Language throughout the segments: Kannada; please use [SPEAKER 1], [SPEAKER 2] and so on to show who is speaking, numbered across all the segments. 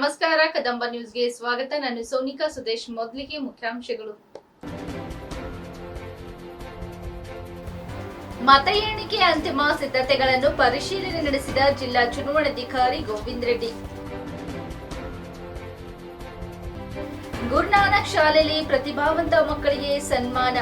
[SPEAKER 1] ನಮಸ್ಕಾರ, ಕದಂಬ ನ್ಯೂಸ್ಗೆ ಸ್ವಾಗತ. ನಾನು ಸೋನಿಕಾ ಸುದೇಶ್, ಮೊದಲಿಗೆ ಮುಖ್ಯಾಂಶಗಳು. ಮತ ಎಣಿಕೆ ಅಂತಿಮ ಸಿದ್ಧತೆಗಳನ್ನು ಪರಿಶೀಲನೆ ನಡೆಸಿದ ಜಿಲ್ಲಾ ಚುನಾವಣಾಧಿಕಾರಿ ಗೋವಿಂದ್ ರೆಡ್ಡಿ. ಗುರುನಾನಕ್ ಶಾಲೆಯಲ್ಲಿ ಪ್ರತಿಭಾವಂತ ಮಕ್ಕಳಿಗೆ ಸನ್ಮಾನ.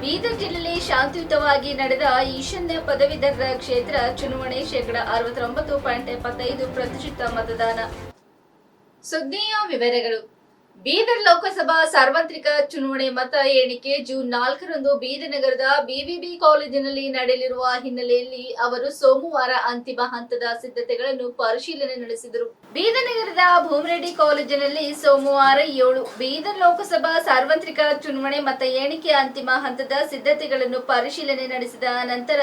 [SPEAKER 1] ಬೀದರ್ ಜಿಲ್ಲೆಯಲ್ಲಿ ಶಾಂತಿಯುತವಾಗಿ ನಡೆದ ಈಶಾನ್ಯ ಪದವೀಧರರ ಕ್ಷೇತ್ರ ಚುನಾವಣೆ ಶೇಕಡ ಅರವತ್ತೊಂಬತ್ತು ಪಾಯಿಂಟ್ ಎಪ್ಪತ್ತೈದು ಪ್ರತಿಶತ ಮತದಾನ. ಸುದ್ದಿಯ ವಿವರಗಳು. ಬೀದರ್ ಲೋಕಸಭಾ ಸಾರ್ವತ್ರಿಕ ಚುನಾವಣೆ ಮತ ಎಣಿಕೆ ಜೂನ್ ನಾಲ್ಕರಂದು ಬೀದರ್ ನಗರದ ಬಿವಿಬಿ ಕಾಲೇಜಿನಲ್ಲಿ ನಡೆಯಲಿರುವ ಹಿನ್ನೆಲೆಯಲ್ಲಿ ಅವರು ಸೋಮವಾರ ಅಂತಿಮ ಹಂತದ ಸಿದ್ಧತೆಗಳನ್ನು ಪರಿಶೀಲನೆ ನಡೆಸಿದರು. ಬೀದರ್ ನಗರದ ಭೂಮರೆಡ್ಡಿ ಕಾಲೇಜಿನಲ್ಲಿ ಸೋಮವಾರ ಏಳು ಬೀದರ್ ಲೋಕಸಭಾ ಸಾರ್ವತ್ರಿಕ ಚುನಾವಣೆ ಮತ ಎಣಿಕೆ ಅಂತಿಮ ಹಂತದ ಸಿದ್ಧತೆಗಳನ್ನು ಪರಿಶೀಲನೆ ನಡೆಸಿದ ನಂತರ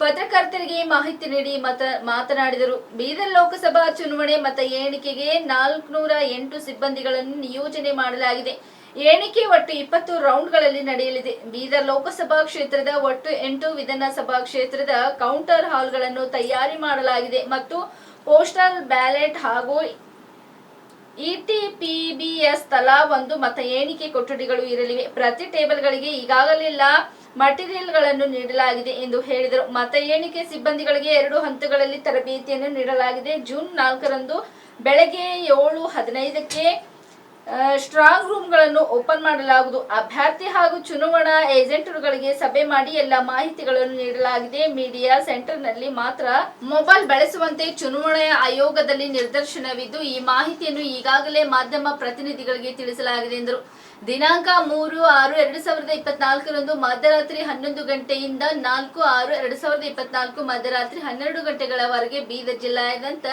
[SPEAKER 1] ಪತ್ರಕರ್ತರಿಗೆ ಮಾಹಿತಿ ನೀಡಿ ಮತ ಮಾತನಾಡಿದರು. ಬೀದರ್ ಲೋಕಸಭಾ ಚುನಾವಣೆ ಮತ ಎಣಿಕೆಗೆ ನಾಲ್ಕುನೂರ ಎಂಟು ಸಿಬ್ಬಂದಿಗಳನ್ನು ನಿಯೋಜನೆ ಮಾಡಲಾಗಿದೆ. ಎಣಿಕೆ ಒಟ್ಟು ಇಪ್ಪತ್ತು ರೌಂಡ್ಗಳಲ್ಲಿ ನಡೆಯಲಿದೆ. ಬೀದರ್ ಲೋಕಸಭಾ ಕ್ಷೇತ್ರದ ಒಟ್ಟು ಎಂಟು ವಿಧಾನಸಭಾ ಕ್ಷೇತ್ರದ ಕೌಂಟರ್ ಹಾಲ್ಗಳನ್ನು ತಯಾರಿ ಮಾಡಲಾಗಿದೆ ಮತ್ತು ಪೋಸ್ಟಲ್ ಬ್ಯಾಲೆಟ್ ಹಾಗೂ ಇಟಿಪಿಬಿಎಸ್ ತಲಾ ಒಂದು ಮತ ಎಣಿಕೆ ಕೊಠಡಿಗಳು ಇರಲಿವೆ. ಪ್ರತಿ ಟೇಬಲ್ಗಳಿಗೆ ಈಗಾಗಲೆಲ್ಲ ಮಟೀರಿಯಲ್ಗಳನ್ನು ನೀಡಲಾಗಿದೆ ಎಂದು ಹೇಳಿದರು. ಮತ ಎಣಿಕೆ ಸಿಬ್ಬಂದಿಗಳಿಗೆ ಎರಡು ಹಂತಗಳಲ್ಲಿ ತರಬೇತಿಯನ್ನು ನೀಡಲಾಗಿದೆ. ಜೂನ್ ನಾಲ್ಕರಂದು ಬೆಳಗ್ಗೆ ಏಳು ಹದಿನೈದಕ್ಕೆ ಸ್ಟ್ರಾಂಗ್ ರೂಮ್ಗಳನ್ನು ಓಪನ್ ಮಾಡಲಾಗುವುದು. ಅಭ್ಯರ್ಥಿ ಹಾಗೂ ಚುನಾವಣಾ ಏಜೆಂಟರುಗಳಿಗೆ ಸಭೆ ಮಾಡಿ ಎಲ್ಲ ಮಾಹಿತಿಗಳನ್ನು ನೀಡಲಾಗಿದೆ. ಮೀಡಿಯಾ ಸೆಂಟರ್ನಲ್ಲಿ ಮಾತ್ರ ಮೊಬೈಲ್ ಬಳಸುವಂತೆ ಚುನಾವಣಾ ಆಯೋಗದಲ್ಲಿ ನಿರ್ದೇಶನವಿದ್ದು, ಈ ಮಾಹಿತಿಯನ್ನು ಈಗಾಗಲೇ ಮಾಧ್ಯಮ ಪ್ರತಿನಿಧಿಗಳಿಗೆ ತಿಳಿಸಲಾಗಿದೆ ಎಂದರು. ದಿನಾಂಕ ಮೂರು ಆರು ಎರಡು ಸಾವಿರದ ಇಪ್ಪತ್ನಾಲ್ಕರಂದು ಮಧ್ಯರಾತ್ರಿ ಹನ್ನೊಂದು ಗಂಟೆಯಿಂದ ನಾಲ್ಕು ಆರು ಎರಡು ಸಾವಿರದ ಇಪ್ಪತ್ನಾಲ್ಕು ಮಧ್ಯರಾತ್ರಿ ಹನ್ನೆರಡು ಗಂಟೆಗಳವರೆಗೆ ಬೀದರ್ ಜಿಲ್ಲೆಯಾದ್ಯಂತ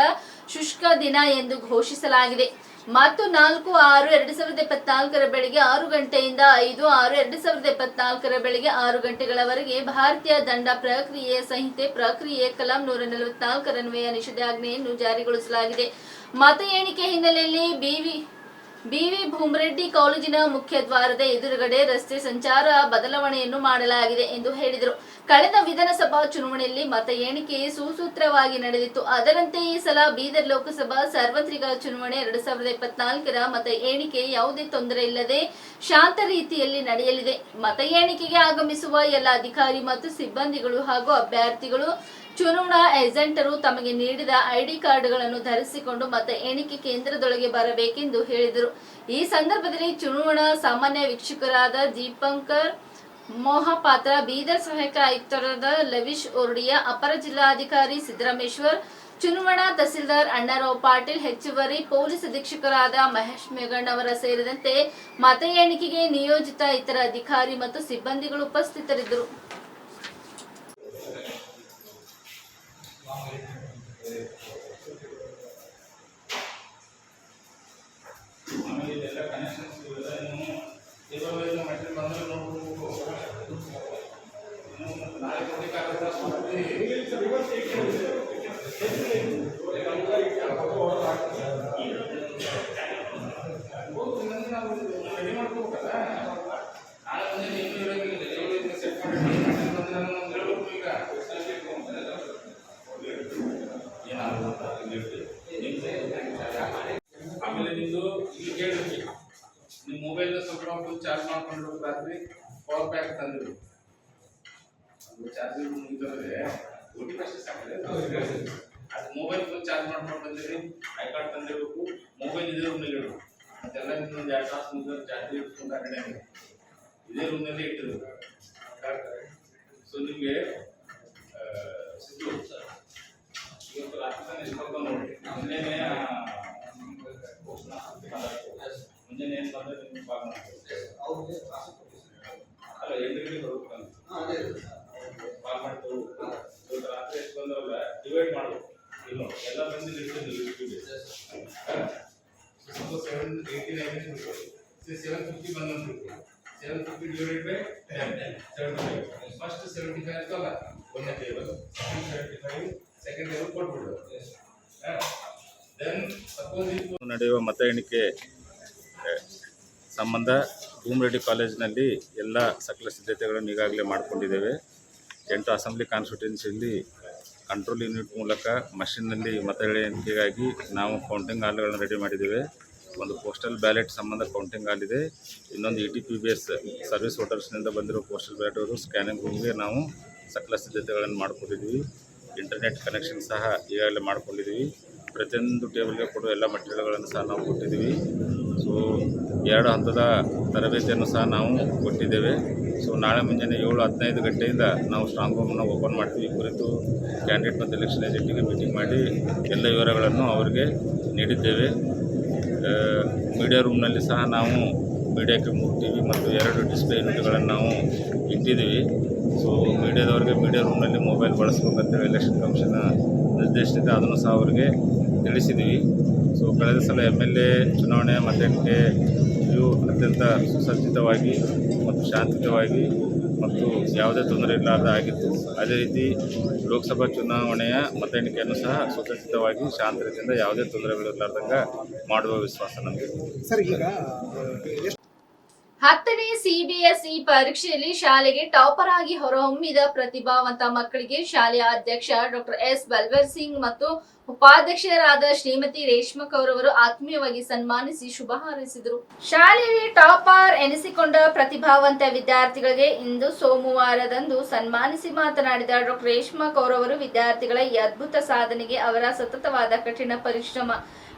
[SPEAKER 1] ಶುಷ್ಕ ದಿನ ಎಂದು ಘೋಷಿಸಲಾಗಿದೆ. ಮತ್ತು ನಾಲ್ಕು ಆರು ಎರಡು ಸಾವಿರದ ಇಪ್ಪತ್ನಾಲ್ಕರ ಬೆಳಿಗ್ಗೆ ಆರು ಗಂಟೆಯಿಂದ ಐದು ಆರು ಎರಡು ಸಾವಿರದ ಇಪ್ಪತ್ನಾಲ್ಕರ ಬೆಳಿಗ್ಗೆ ಆರು ಗಂಟೆಗಳವರೆಗೆ ಭಾರತೀಯ ದಂಡ ಪ್ರಕ್ರಿಯೆ ಸಂಹಿತೆ ಪ್ರಕ್ರಿಯೆ ಕಲಂ ನೂರ ನಲವತ್ನಾಲ್ಕರನ್ವಯ ನಿಷೇಧಾಜ್ಞೆಯನ್ನು ಜಾರಿಗೊಳಿಸಲಾಗಿದೆ. ಮತ ಎಣಿಕೆ ಹಿನ್ನೆಲೆಯಲ್ಲಿ ಬಿವಿ ಬಿವಿ ಭೂಮರೆಡ್ಡಿ ಕಾಲೇಜಿನ ಮುಖ್ಯ ದ್ವಾರದ ಎದುರುಗಡೆ ರಸ್ತೆ ಸಂಚಾರ ಬದಲಾವಣೆಯನ್ನು ಮಾಡಲಾಗಿದೆ ಎಂದು ಹೇಳಿದರು. ಕಳೆದ ವಿಧಾನಸಭಾ ಚುನಾವಣೆಯಲ್ಲಿ ಮತ ಎಣಿಕೆ ಸುಸೂತ್ರವಾಗಿ ನಡೆದಿತ್ತು. ಅದರಂತೆ ಈ ಸಲ ಬೀದರ್ ಲೋಕಸಭಾ ಸಾರ್ವತ್ರಿಕ ಚುನಾವಣೆ ಎರಡ್ ಸಾವಿರದ ಇಪ್ಪತ್ನಾಲ್ಕರ ಮತ ಎಣಿಕೆ ಯಾವುದೇ ತೊಂದರೆ ಇಲ್ಲದೆ ಶಾಂತ ರೀತಿಯಲ್ಲಿ ನಡೆಯಲಿದೆ. ಮತ ಎಣಿಕೆಗೆ ಆಗಮಿಸುವ ಎಲ್ಲ ಅಧಿಕಾರಿ ಮತ್ತು ಸಿಬ್ಬಂದಿಗಳು ಹಾಗೂ ಅಭ್ಯರ್ಥಿಗಳು ಚುನಾವಣಾ ಏಜೆಂಟರು ತಮಗೆ ನೀಡಿದ ಐಡಿ ಕಾರ್ಡ್ಗಳನ್ನು ಧರಿಸಿಕೊಂಡು ಮತ ಎಣಿಕೆ ಕೇಂದ್ರದೊಳಗೆ ಬರಬೇಕೆಂದು ಹೇಳಿದರು. ಈ ಸಂದರ್ಭದಲ್ಲಿ ಚುನಾವಣಾ ಸಾಮಾನ್ಯ ವೀಕ್ಷಕರಾದ ದೀಪಂಕರ್ ಮೋಹಪಾತ್ರ, ಬೀದರ್ ಸಹಾಯಕ ಆಯುಕ್ತರಾದ ಲವಿಶ್ ಓರ್ಡಿಯಾ, ಅಪರ ಜಿಲ್ಲಾಧಿಕಾರಿ ಸಿದ್ದರಾಮೇಶ್ವರ್, ಚುನಾವಣಾ ತಹಸೀಲ್ದಾರ್ ಅಣ್ಣಾರಾವ್ ಪಾಟೀಲ್, ಹೆಚ್ಚುವರಿ ಪೊಲೀಸ್ ಅಧೀಕ್ಷಕರಾದ ಮಹೇಶ್ ಮೇಘಣ್ಣವರ ಸೇರಿದಂತೆ ಮತ ಎಣಿಕೆಗೆ ನಿಯೋಜಿತ ಇತರ ಅಧಿಕಾರಿ ಮತ್ತು ಸಿಬ್ಬಂದಿಗಳು ಉಪಸ್ಥಿತರಿದ್ದರು.
[SPEAKER 2] ಆಮೇಲೆ ಇದೆಲ್ಲ ಕನೆಕ್ಷನ್ಸ್ ಇವೆಲ್ಲ ಇನ್ನು ಟೇಬಲ್ ವೈಸ್ ಮೆಟೀರಿಯಲ್ ಬಂದರೆ ನೋಡ್ಬೇಕು ಇನ್ನು ಮತ್ತೆ ನಾಳೆ ಕೊಡಲಿಕ್ಕಾಗತ್ತೆ ರೆಡಿ ಮಾಡ್ಕೋಬೇಕಲ್ಲ ನಾಳೆ ಬಂದು ಇನ್ನೂ ಇರೋಂಗಿಲ್ಲ ಟೇಬಲ್ ವೈಸ್ ಸೆಟ್ ಮಾಡಿ ಮೆಟೀರಿಯಲ್ ಬಂದ್ರೆ ನಾನು ಒಂದು ಹೇಳ್ಬೇಕು ಈಗ ಏನಾಗುತ್ತೆ ಆಮೇಲೆ ನಿಂದು ಇಲ್ಲಿ ಕೇಳಿರ್ತೀವಿ ನಿಮ್ಮ ಮೊಬೈಲ್ ಸ್ವಲ್ಪ ಫುಲ್ ಚಾರ್ಜ್ ಮಾಡ್ಕೊಂಡು ರಾತ್ರಿ ಪವರ್ ಬ್ಯಾಂಕ್ ತಂದಿರು ಅದು ಚಾರ್ಜಿಂಗ್ ಮುಗಿದ್ರೆ ಓ ಟಿ ಅಷ್ಟೇ ಸಾಕಿದೆ ಅದು ಮೊಬೈಲ್ ಫುಲ್ ಚಾರ್ಜ್ ಮಾಡ್ಕೊಂಡು ಬಂದಿರಿ ಐ ಕಾರ್ಡ್ ತಂದಿರಬೇಕು ಮೊಬೈಲ್ ಇದೇ ರೂಮ್ನಲ್ಲಿ ಇಡಬೇಕು ಮತ್ತೆಲ್ಲ ನಿಮ್ಮೊಂದು ಎರಡು ತಾಸು ಮುಗಿದ್ರೆ ಚಾರ್ಜ್ ಇಟ್ಕೊಂಡು ಆ ಕಡೆ ಇದೇ ರೂಮ್ನಲ್ಲಿ ಇಟ್ಟಿರು ಸೊ ನಿಮಗೆ ಸಿದ್ದು ಇವತ್ತು ರಾತ್ರಿ ತಾನೇ ಇಸ್ಕೊಂಡು ನೋಡಿ ಮುಂಜಾನೆ ಆ, ಮುಂಜಾನೆ ಏನು ಬಂದ್ರೆ ನಿಮ್ಗೆ ಇವತ್ತು ರಾತ್ರಿ ಎಷ್ಟು ಡಿವೈಡ್ ಎಲ್ಲ ಬಂದು ಇರ್ತಿದ್ದಿಲ್ಲ ಸೆವೆನ್ ಏಯ್ಟಿ ನೈನ್ ಸೆವೆನ್ ಬಂದಂತ by ten seventy five first seventy five ಅಂತಲ್ಲ ಸೆವೆಂಟಿ ಫೈವ್ ಸೆಕೆಂಡ್ ಟೇಬಲ್ ಕೊಟ್ಬಿಡು ದೆನ್ ಸಪೋಸ್ ಇಫ್
[SPEAKER 3] ನಡೆಯುವ ಮತ ಎಣಿಕೆ ಸಂಬಂಧ ಭೂಮರೆಡ್ಡಿ ಕಾಲೇಜಿನಲ್ಲಿ ಎಲ್ಲ ಸಕಲ ಸಿದ್ಧತೆಗಳನ್ನು ಈಗಾಗಲೇ ಮಾಡಿಕೊಂಡಿದ್ದೇವೆ. ಎಂಟು ಅಸೆಂಬ್ಲಿ ಕಾನ್ಸ್ಟಿಟ್ಯೂನ್ಸಿಯಲ್ಲಿ
[SPEAKER 2] ಕಂಟ್ರೋಲ್ ಯೂನಿಟ್ ಮೂಲಕ ಮಷಿನ್ನಲ್ಲಿ ಮತ ಎಣಿಕೆಗಾಗಿ ನಾವು ಕೌಂಟಿಂಗ್ ಹಾಲ್ಗಳನ್ನು ರೆಡಿ ಮಾಡಿದ್ದೇವೆ. ಒಂದು ಪೋಸ್ಟಲ್ ಬ್ಯಾಲೆಟ್ ಸಂಬಂಧ ಕೌಂಟಿಂಗ್ ಹಾಲ್ ಇದೆ. ಇನ್ನೊಂದು E T P B S service ವೋಟರ್ಸ್ನಿಂದ ಬಂದಿರೋ ಪೋಸ್ಟಲ್ ಬ್ಯಾಲೆಟ್ ಅವರು ಸ್ಕ್ಯಾನಿಂಗ್ ರೂಮ್ಗೆ ನಾವು ಸಕಲ ಸಿದ್ಧತೆಗಳನ್ನು ಮಾಡಿಕೊಂಡಿದ್ದೀವಿ. ಇಂಟರ್ನೆಟ್ ಕನೆಕ್ಷನ್ ಸಹ ಈಗಾಗಲೇ ಮಾಡ್ಕೊಂಡಿದ್ದೀವಿ. ಪ್ರತಿಯೊಂದು ಟೇಬಲ್ಗೆ ಕೊಡುವ ಎಲ್ಲ ಮಟೀರಿಯಲ್ಗಳನ್ನು ಸಹ ನಾವು ಕೊಟ್ಟಿದ್ದೀವಿ. ಸೊ ಎರಡು ಹಂತದ ತರಬೇತಿಯನ್ನು ಸಹ ನಾವು ಕೊಟ್ಟಿದ್ದೇವೆ. ಸೊ ನಾಳೆ ಮುಂಜಾನೆ ಏಳು ಹದಿನೈದು ಗಂಟೆಯಿಂದ ನಾವು ಸ್ಟ್ರಾಂಗ್ ರೂಮನ್ನು ಓಪನ್ ಮಾಡ್ತೀವಿ. ಕುರಿತು ಕ್ಯಾಂಡಿಡೇಟ್ ಮತ್ತು ಎಲೆಕ್ಷನ್ ಏಜೆಂಟಿಗೆ ಮೀಟಿಂಗ್ ಮಾಡಿ ಎಲ್ಲ ವಿವರಗಳನ್ನು ಅವರಿಗೆ ನೀಡಿದ್ದೇವೆ. ಮೀಡಿಯಾ ರೂಮ್ನಲ್ಲಿ ಸಹ ನಾವು ಮೀಡಿಯಾಕ್ಕೆ ಮೂರು ಟಿ ಮತ್ತು ಎರಡು ಡಿಸ್ಪ್ಲೇ ಯೂನಿಟ್ಗಳನ್ನು ನಾವು ಇಟ್ಟಿದ್ದೀವಿ. ಸೊ ಮೀಡಿಯಾದವ್ರಿಗೆ ಮೀಡಿಯಾ ರೂಮ್ನಲ್ಲಿ ಮೊಬೈಲ್ ಬಳಸ್ಬೇಕಂತೇಳಿ ಎಲೆಕ್ಷನ್ ಕಮಿಷನ್ ನಿರ್ದೇಶಿಸಿದೆ ಅದನ್ನು ಸಹ ಅವರಿಗೆ ತಿಳಿಸಿದ್ದೀವಿ. ಸೊ ಕಳೆದ ಸಲ ಎಂ ಎಲ್ ಎ ಚುನಾವಣೆ ಮತಕ್ಕೆ ಇವು ಅತ್ಯಂತ ಸುಸಜ್ಜಿತವಾಗಿ ಮತ್ತು ಶಾಂತಿತವಾಗಿ ಮತ್ತು ಯಾವುದೇ ತೊಂದರೆ ಇಲ್ಲದ ಆಗಿತ್ತು. ಅದೇ ರೀತಿ ಲೋಕಸಭಾ ಚುನಾವಣೆಯ ಮತ ಎಣಿಕೆಯನ್ನು ಸಹ ಸುಸಜ್ಜಿತವಾಗಿ ಶಾಂತ ರೀತಿಯಿಂದ ಯಾವುದೇ ತೊಂದರೆಗಳಿರಲಾರ್ದಂಗೆ ಮಾಡುವ ವಿಶ್ವಾಸ ನಮಗೆ.
[SPEAKER 4] ಸರ್ ಈಗ ಎಷ್ಟು
[SPEAKER 1] ಹತ್ತನೇ ಸಿಬಿಎಸ್ಇ ಪರೀಕ್ಷೆಯಲ್ಲಿ ಶಾಲೆಗೆ ಟಾಪರ್ ಆಗಿ ಹೊರಹೊಮ್ಮಿದ ಪ್ರತಿಭಾವಂತ ಮಕ್ಕಳಿಗೆ ಶಾಲೆಯ ಅಧ್ಯಕ್ಷ ಡಾಕ್ಟರ್ ಎಸ್ ಬಲ್ವರ್ ಸಿಂಗ್ ಮತ್ತು ಉಪಾಧ್ಯಕ್ಷರಾದ ಶ್ರೀಮತಿ ರೇಷ್ಮಾ ಕೌರ್ ಅವರು ಆತ್ಮೀಯವಾಗಿ ಸನ್ಮಾನಿಸಿ ಶುಭ ಹಾರೈಸಿದರು. ಶಾಲೆಯಲ್ಲಿ ಟಾಪರ್ ಎನಿಸಿಕೊಂಡ ಪ್ರತಿಭಾವಂತ ವಿದ್ಯಾರ್ಥಿಗಳಿಗೆ ಇಂದು ಸೋಮವಾರದಂದು ಸನ್ಮಾನಿಸಿ ಮಾತನಾಡಿದ ಡಾಕ್ಟರ್ ರೇಷ್ಮಾ ಕೌರ್ ಅವರು ವಿದ್ಯಾರ್ಥಿಗಳ ಈ ಅದ್ಭುತ ಸಾಧನೆಗೆ ಅವರ ಸತತವಾದ ಕಠಿಣ ಪರಿಶ್ರಮ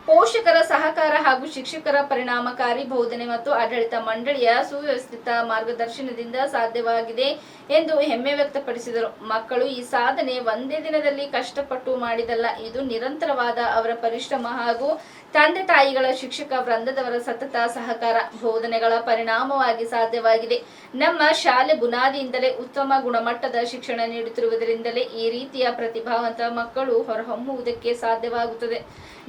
[SPEAKER 1] ಪೋಷಕರ ಸಹಕಾರ ಹಾಗೂ ಶಿಕ್ಷಕರ ಪರಿಣಾಮಕಾರಿ ಬೋಧನೆ ಮತ್ತು ಆಡಳಿತ ಮಂಡಳಿಯ ಸುವ್ಯವಸ್ಥಿತ ಮಾರ್ಗದರ್ಶನದಿಂದ ಸಾಧ್ಯವಾಗಿದೆ ಎಂದು ಹೆಮ್ಮೆ ವ್ಯಕ್ತಪಡಿಸಿದರು. ಮಕ್ಕಳು ಈ ಸಾಧನೆ ಒಂದೇ ದಿನದಲ್ಲಿ ಕಷ್ಟಪಟ್ಟು ಮಾಡಿದಲ್ಲ, ಇದು ನಿರಂತರವಾದ ಅವರ ಪರಿಶ್ರಮ ಹಾಗೂ ತಂದೆ ತಾಯಿಗಳ ಶಿಕ್ಷಕ ವೃಂದದವರ ಸತತ ಸಹಕಾರ ಬೋಧನೆಗಳ ಪರಿಣಾಮವಾಗಿ ಸಾಧ್ಯವಾಗಿದೆ. ನಮ್ಮ ಶಾಲೆ ಬುನಾದಿಯಿಂದಲೇ ಉತ್ತಮ ಗುಣಮಟ್ಟದ ಶಿಕ್ಷಣ ನೀಡುತ್ತಿರುವುದರಿಂದಲೇ ಈ ರೀತಿಯ ಪ್ರತಿಭಾವಂತ ಮಕ್ಕಳು ಹೊರಹೊಮ್ಮುವುದಕ್ಕೆ ಸಾಧ್ಯವಾಗುತ್ತದೆ.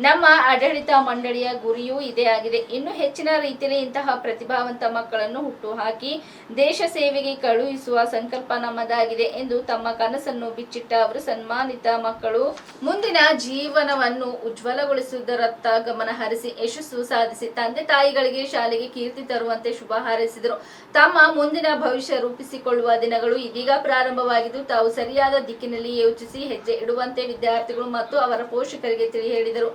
[SPEAKER 1] ನಮ್ಮ ಆಡಳಿತ ಮಂಡಳಿಯ ಗುರಿಯೂ ಇದೇ ಆಗಿದೆ. ಇನ್ನು ಹೆಚ್ಚಿನ ರೀತಿಯಲ್ಲಿ ಇಂತಹ ಪ್ರತಿಭಾವಂತ ಮಕ್ಕಳನ್ನು ಹುಟ್ಟುಹಾಕಿ ದೇಶ ಸೇವೆಗೆ ಕಳುಹಿಸುವ ಸಂಕಲ್ಪ ನಮ್ಮದಾಗಿದೆ ಎಂದು ತಮ್ಮ ಕನಸನ್ನು ಬಿಚ್ಚಿಟ್ಟ ಅವರು ಸನ್ಮಾನಿತ ಮಕ್ಕಳು ಮುಂದಿನ ಜೀವನವನ್ನು ಉಜ್ವಲಗೊಳಿಸುವುದರತ್ತ ಗಮನ ಹರಿಸಿ ಯಶಸ್ಸು ಸಾಧಿಸಿ ತಂದೆ ತಾಯಿಗಳಿಗೆ ಶಾಲೆಗೆ ಕೀರ್ತಿ ತರುವಂತೆ ಶುಭ ಹಾರೈಸಿದರು. ತಮ್ಮ ಮುಂದಿನ ಭವಿಷ್ಯ ರೂಪಿಸಿಕೊಳ್ಳುವ ದಿನಗಳು ಇದೀಗ ಪ್ರಾರಂಭವಾಗಿದ್ದು, ತಾವು ಸರಿಯಾದ ದಿಕ್ಕಿನಲ್ಲಿ ಯೋಚಿಸಿ ಹೆಜ್ಜೆ ಇಡುವಂತೆ ವಿದ್ಯಾರ್ಥಿಗಳು ಮತ್ತು ಅವರ ಪೋಷಕರಿಗೆ ತಿಳಿ ಹೇಳಿದರು.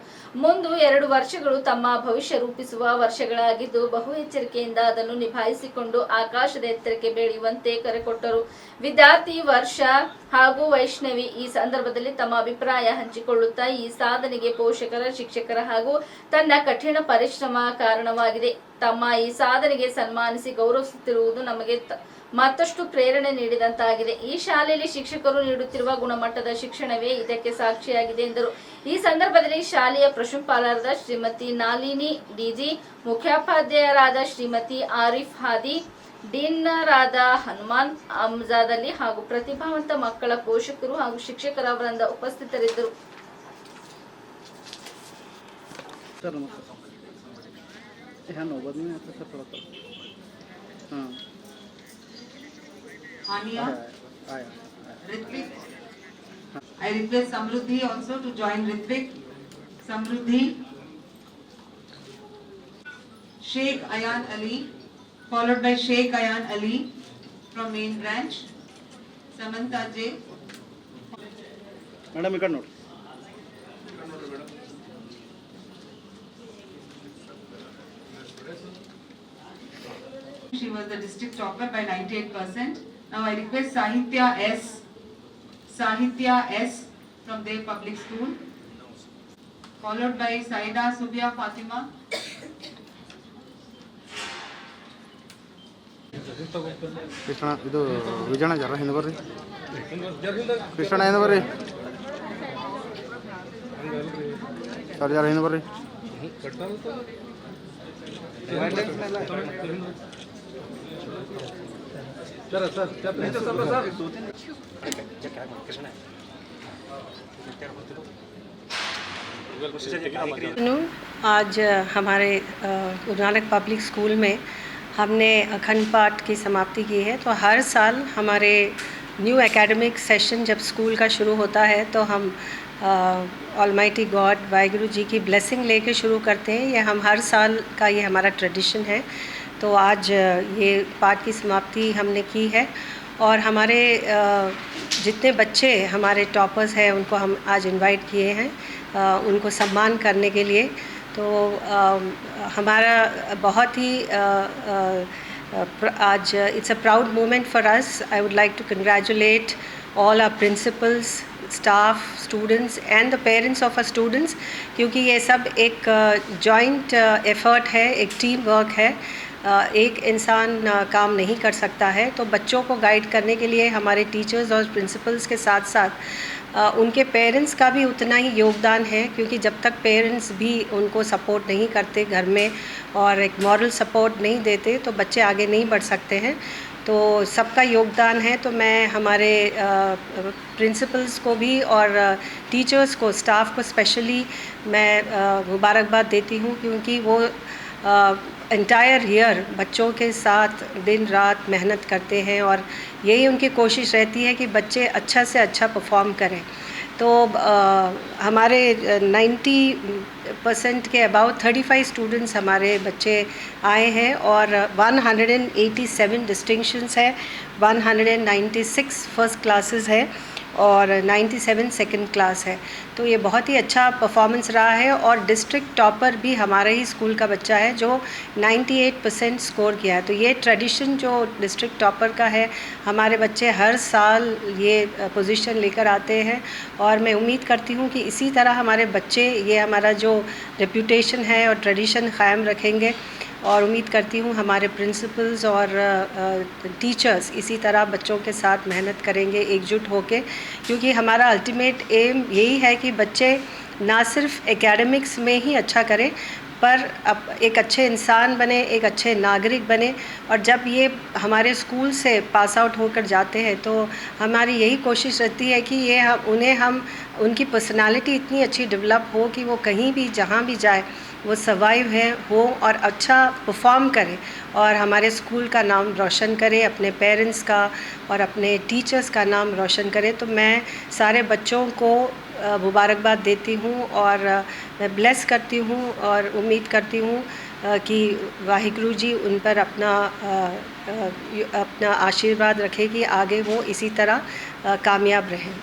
[SPEAKER 1] ಮುಂದು ಎರಡು ವರ್ಷಗಳು ತಮ್ಮ ಭವಿಷ್ಯ ರೂಪಿಸುವ ವರ್ಷಗಳಾಗಿದ್ದು, ಬಹು ಎಚ್ಚರಿಕೆಯಿಂದ ಅದನ್ನು ನಿಭಾಯಿಸಿಕೊಂಡು ಆಕಾಶದ ಎತ್ತರಕ್ಕೆ ಬೆಳೆಯುವಂತೆ ಕರೆ ಕೊಟ್ಟರು. ವಿದ್ಯಾರ್ಥಿ ವರ್ಷ ಹಾಗೂ ವೈಷ್ಣವಿ ಈ ಸಂದರ್ಭದಲ್ಲಿ ತಮ್ಮ ಅಭಿಪ್ರಾಯ ಹಂಚಿಕೊಳ್ಳುತ್ತಾ, ಈ ಸಾಧನೆಗೆ ಪೋಷಕರ, ಶಿಕ್ಷಕರ ಹಾಗೂ ತನ್ನ ಕಠಿಣ ಪರಿಶ್ರಮ ಕಾರಣವಾಗಿದೆ. ತಮ್ಮ ಈ ಸಾಧನೆಗೆ ಸನ್ಮಾನಿಸಿ ಗೌರವಿಸುತ್ತಿರುವುದು ನಮಗೆ ಮತ್ತಷ್ಟು ಪ್ರೇರಣೆ ನೀಡಿದಂತಾಗಿದೆ. ಈ ಶಾಲೆಯಲ್ಲಿ ಶಿಕ್ಷಕರು ನೀಡುತ್ತಿರುವ ಗುಣಮಟ್ಟದ ಶಿಕ್ಷಣವೇ ಇದಕ್ಕೆ ಸಾಕ್ಷಿಯಾಗಿದೆ ಎಂದರು. ಈ ಸಂದರ್ಭದಲ್ಲಿ ಶಾಲೆಯ ಪ್ರಶುಪಾಲರಾದ ಶ್ರೀಮತಿ ನಾಲಿನಿ ಡಿಜಿ, ಮುಖ್ಯೋಪಾಧ್ಯಾಯರಾದ ಶ್ರೀಮತಿ ಆರಿಫ್ ಹಾದಿ ಡೀನ್ನರಾದ ಹನುಮಾನ್ ಅಮ್ಜಾದಲ್ಲಿ ಹಾಗೂ ಪ್ರತಿಭಾವಂತ ಮಕ್ಕಳ ಪೋಷಕರು ಹಾಗೂ ಶಿಕ್ಷಕರ ವೃಂದ ಉಪಸ್ಥಿತರಿದ್ದರು.
[SPEAKER 4] सर नमस्कार। यह नौबत में है। सर थोड़ा सा हाँ।, हाँ
[SPEAKER 5] आई रिक्वेस्ट हाँ। Samriddhi also to join Ritvik Samriddhi? Shaikh Ayan Ali followed by Shaikh Ayan Ali from main branch Samanta J
[SPEAKER 4] madam इकड़ note.
[SPEAKER 5] She was the district topper by ninety-eight percent. Now I request Sahitya S. Sahitya S. from their public school. Followed by Saida Subia Fatima.
[SPEAKER 4] Krishna ಇದು ವಿಜಯಣ್ಣ ಜರ ಹಿಂದೆ ಬರ್ರಿ ಕೃಷ್ಣ ಹಿಂದೆ ಬರ್ರಿ ಸರ್ ಜರ ಹಿಂದೆ ಬರ್ರಿ
[SPEAKER 6] आफ्टरनून आज हमारे गुरु नानक पब्लिक स्कूल में हमने अखंड पाठ की समाप्ति की है। तो हर साल हमारे न्यू एकेडमिक सेशन जब स्कूल का शुरू होता है तो हम ऑलमाइटी गॉड वाहिगुरु जी की ब्लेसिंग लेके शुरू करते हैं। ये हम हर साल का ये हमारा ट्रेडिशन है। तो आज ये पाठ की समाप्ति हमने की है। और हमारे जितने बच्चे हमारे टॉपर्स हैं, उनको हम आज इनवाइट किए हैं उनको सम्मान करने के लिए। तो हमारा बहुत ही आज it's a proud moment for us I would like to congratulate all our principals staff students and the parents of a students क्योंकि ये सब एक जॉइंट एफर्ट है एक टीम वर्क है अ, एक इंसान काम नहीं कर सकता है तो बच्चों को गाइड करने के लिए हमारे टीचर्स और प्रिंसिपल्स के साथ साथ उनके पेरेंट्स का भी उतना ही योगदान है क्योंकि जब तक पेरेंट्स भी उनको सपोर्ट नहीं करते घर में और एक मॉरल सपोर्ट नहीं देते तो बच्चे आगे नहीं बढ़ सकते हैं। तो सबका योगदान है तो मैं हमारे प्रिंसिपल्स को भी और टीचर्स को, स्टाफ को स्पेशली मैं मुबारकबाद देती हूँ क्योंकि वो इंटायर ईयर बच्चों के साथ दिन रात मेहनत करते हैं और यही उनकी कोशिश रहती है कि बच्चे अच्छा से अच्छा परफॉर्म करें। तो हमारे 90 परसेंट के अबाउट 35 स्टूडेंट्स हमारे बच्चे आए हैं और 187 डिस्टिंक्शंस है 196 फ़र्स्ट क्लासेस है। और 97 सेकंड क्लास है। तो ये बहुत ही अच्छा परफॉर्मेंस रहा है और डिस्ट्रिक्ट टॉपर भी हमारे ही स्कूल का बच्चा है जो 98 परसेंट स्कोर किया है। तो ये ट्रेडिशन जो डिस्ट्रिक्ट टॉपर का है, हमारे बच्चे हर साल ये पोजीशन लेकर आते हैं और मैं उम्मीद करती हूँ कि इसी तरह हमारे बच्चे ये हमारा जो रेप्यूटेशन है और ट्रेडिशन कायम रखेंगे। और उम्मीद करती हूँ हमारे प्रिंसिपल्स और टीचर्स इसी तरह बच्चों के साथ मेहनत करेंगे, एकजुट होकर क्योंकि हमारा अल्टीमेट एम यही है कि बच्चे ना सिर्फ़ एकेडमिक्स में ही अच्छा करें, पर अब एक अच्छे इंसान बने, एक अच्छे नागरिक बने। और जब ये हमारे स्कूल से पास आउट होकर जाते हैं तो हमारी यही कोशिश रहती है कि ये हम उन्हें हम, उनकी पर्सनालिटी इतनी अच्छी डेवलप हो कि वो कहीं भी, जहाँ भी जाए। वो सर्वाइव है, हो और अच्छा परफॉर्म करे और हमारे स्कूल का नाम रोशन करे, अपने पेरेंट्स का और अपने टीचर्स का नाम रोशन करे। तो मैं सारे बच्चों को मुबारकबाद देती हूँ और मैं ब्लेस करती हूँ और उम्मीद करती हूँ कि वाहिगुरु जी उन पर अपना अपना आशीर्वाद रखे कि आगे वो इसी तरह कामयाब रहें।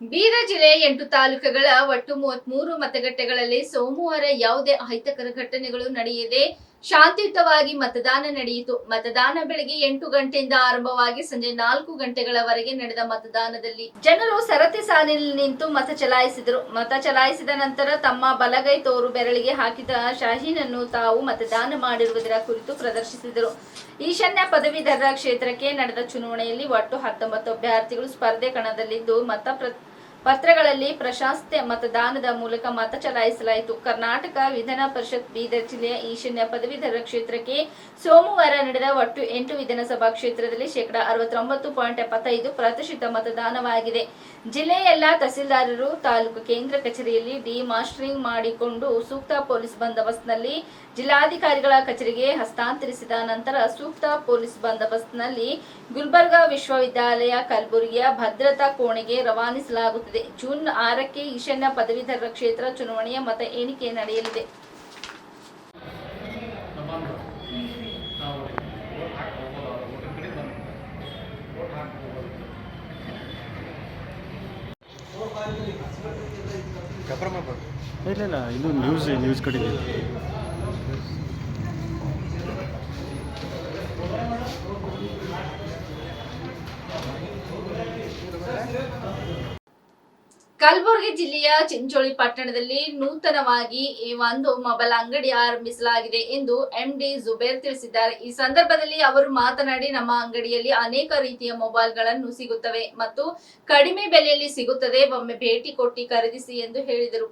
[SPEAKER 1] ಬೀದರ್ ಜಿಲ್ಲೆ ಎಂಟು ತಾಲೂಕುಗಳ ಒಟ್ಟು ಮೂವತ್ತ್ ಮೂರು ಮತಗಟ್ಟೆಗಳಲ್ಲಿ ಸೋಮವಾರ ಯಾವುದೇ ಅಹಿತಕರ ಘಟನೆಗಳು ನಡೆಯದೆ ಶಾಂತಿಯುತವಾಗಿ ಮತದಾನ ನಡೆಯಿತು. ಮತದಾನ ಬೆಳಗ್ಗೆ ಎಂಟು ಗಂಟೆಯಿಂದ ಆರಂಭವಾಗಿ ಸಂಜೆ ನಾಲ್ಕು ಗಂಟೆಗಳವರೆಗೆ ನಡೆದ ಮತದಾನದಲ್ಲಿ ಜನರು ಸರತಿ ಸಾಲಿನಲ್ಲಿ ನಿಂತು ಮತ ಚಲಾಯಿಸಿದರು. ಮತ ಚಲಾಯಿಸಿದ ನಂತರ ತಮ್ಮ ಬಲಗೈ ತೋರು ಬೆರಳಿಗೆ ಹಾಕಿದ ಶಾಹೀನನ್ನು ತಾವು ಮತದಾನ ಮಾಡಿರುವುದರ ಕುರಿತು ಪ್ರದರ್ಶಿಸಿದರು. ಈಶಾನ್ಯ ಪದವೀಧರ ಕ್ಷೇತ್ರಕ್ಕೆ ನಡೆದ ಚುನಾವಣೆಯಲ್ಲಿ ಒಟ್ಟು ಹತ್ತೊಂಬತ್ತು ಅಭ್ಯರ್ಥಿಗಳು ಸ್ಪರ್ಧೆ ಕಣದಲ್ಲಿದ್ದು ಮತ ಪತ್ರಗಳಲ್ಲಿ ಪ್ರಶಾಸ್ತ್ಯ ಮತದಾನದ ಮೂಲಕ ಮತ ಚಲಾಯಿಸಲಾಯಿತು. ಕರ್ನಾಟಕ ವಿಧಾನ ಪರಿಷತ್ ಬೀದರ್ ಜಿಲ್ಲೆಯ ಈಶಾನ್ಯ ಪದವೀಧರ ಕ್ಷೇತ್ರಕ್ಕೆ ಸೋಮವಾರ ನಡೆದ ಒಟ್ಟು ಎಂಟು ವಿಧಾನಸಭಾ ಕ್ಷೇತ್ರದಲ್ಲಿ ಶೇಕಡಾ ಅರವತ್ತೊಂಬತ್ತು ಪಾಯಿಂಟ್ ಎಪ್ಪತ್ತೈದು ಪ್ರತಿಶತ ಮತದಾನವಾಗಿದೆ. ಜಿಲ್ಲೆಯ ಎಲ್ಲಾ ತಹಸೀಲ್ದಾರರು ತಾಲೂಕು ಕೇಂದ್ರ ಕಚೇರಿಯಲ್ಲಿ ಡಿ ಮಾಸ್ಟರಿಂಗ್ ಮಾಡಿಕೊಂಡು ಸೂಕ್ತ ಪೊಲೀಸ್ ಬಂದೋಬಸ್ತ್ನಲ್ಲಿ ಜಿಲ್ಲಾಧಿಕಾರಿಗಳ ಕಚೇರಿಗೆ ಹಸ್ತಾಂತರಿಸಿದ ನಂತರ ಸೂಕ್ತ ಪೊಲೀಸ್ ಬಂದೋಬಸ್ತ್ನಲ್ಲಿ ಗುಲ್ಬರ್ಗಾ ವಿಶ್ವವಿದ್ಯಾಲಯ, ಕಲಬುರಗಿಯ ಭದ್ರತಾ ಕೋಣೆಗೆ ರವಾನಿಸಲಾಗುತ್ತದೆ. ಜೂನ್ ಆರಕ್ಕೆ ಈಶಾನ್ಯ ಪದವೀಧರ ಕ್ಷೇತ್ರ ಚುನಾವಣೆಯ ಮತ ಎಣಿಕೆ ನಡೆಯಲಿದೆ.
[SPEAKER 7] ಇಲ್ಲ ಇಲ್ಲ ಇದು ನ್ಯೂಸ್ ನ್ಯೂಸ್ ಕಡೆಗೆ.
[SPEAKER 1] ಕಲಬುರಗಿ ಜಿಲ್ಲೆಯ ಚಿಂಚೋಳಿ ಪಟ್ಟಣದಲ್ಲಿ ನೂತನವಾಗಿ ಈ ಒಂದು ಮೊಬೈಲ್ ಅಂಗಡಿ ಆರಂಭಿಸಲಾಗಿದೆ ಎಂದು ಎಂಡಿ ಜುಬೇರ್ ತಿಳಿಸಿದ್ದಾರೆ. ಈ ಸಂದರ್ಭದಲ್ಲಿ ಅವರು ಮಾತನಾಡಿ, ನಮ್ಮ ಅಂಗಡಿಯಲ್ಲಿ ಅನೇಕ ರೀತಿಯ ಮೊಬೈಲ್ಗಳನ್ನು ಸಿಗುತ್ತವೆ ಮತ್ತು ಕಡಿಮೆ ಬೆಲೆಯಲ್ಲಿ ಸಿಗುತ್ತದೆ. ಒಮ್ಮೆ ಭೇಟಿ ಕೊಟ್ಟಿ ಖರೀದಿಸಿ ಎಂದು ಹೇಳಿದರು.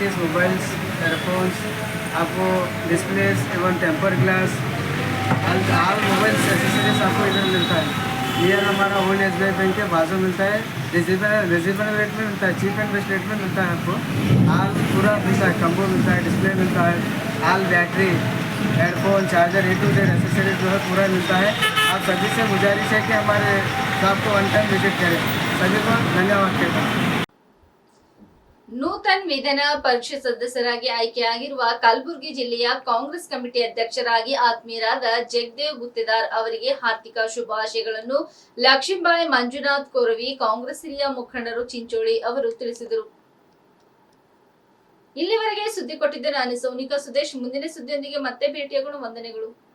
[SPEAKER 7] वेराइटीज़ मोबाइल्स एयरफोन्स आपको डिस्प्लेस एवं temper glass all mobiles accessories आपको इधर मिलता है। नियर हमारा ओल्ड एस बैंक के बाजू मिलता है। रिजनेबल रिजनेबल रेट में मिलता है। चीप एंड बेस्ट रेट में मिलता है आपको। हाल पूरा मिलता है। कम्बो मिलता है डिस्प्ले मिलता है। हाल battery headphone charger A to Z accessories जो है पूरा मिलता है। आप सभी से गुजारिश है कि हमारे शॉप को वन टाइम विज़िट करें। सभी को धन्यवाद कहता हूँ।
[SPEAKER 1] ನೂತನ್ ವಿಧಾನ ಪರಿಷತ್ ಸದಸ್ಯರಾಗಿ ಆಯ್ಕೆಯಾಗಿರುವ ಕಲಬುರಗಿ ಜಿಲ್ಲೆಯ ಕಾಂಗ್ರೆಸ್ ಕಮಿಟಿ ಅಧ್ಯಕ್ಷರಾಗಿ ಆತ್ಮೀಯರಾದ ಜಗದೇವ್ ಗುತ್ತೇದಾರ್ ಅವರಿಗೆ ಹಾರ್ದಿಕ ಶುಭಾಶಯಗಳನ್ನು. ಲಕ್ಷ್ಮೀಬಾಯಿ ಮಂಜುನಾಥ್ ಕೋರವಿ, ಕಾಂಗ್ರೆಸ್ ಹಿರಿಯ ಮುಖಂಡರು ಚಿಂಚೋಳಿ ಅವರು ತಿಳಿಸಿದರು. ಇಲ್ಲಿವರೆಗೆ ಸುದ್ದಿ ಕೊಟ್ಟಿದ್ದ ನಾನು ಸೌನಿಕಾ ಸುದೇಶ್. ಮುಂದಿನ ಸುದ್ದಿಯೊಂದಿಗೆ ಮತ್ತೆ ಭೇಟಿಯಾಗೋಣ. ವಂದನೆಗಳು.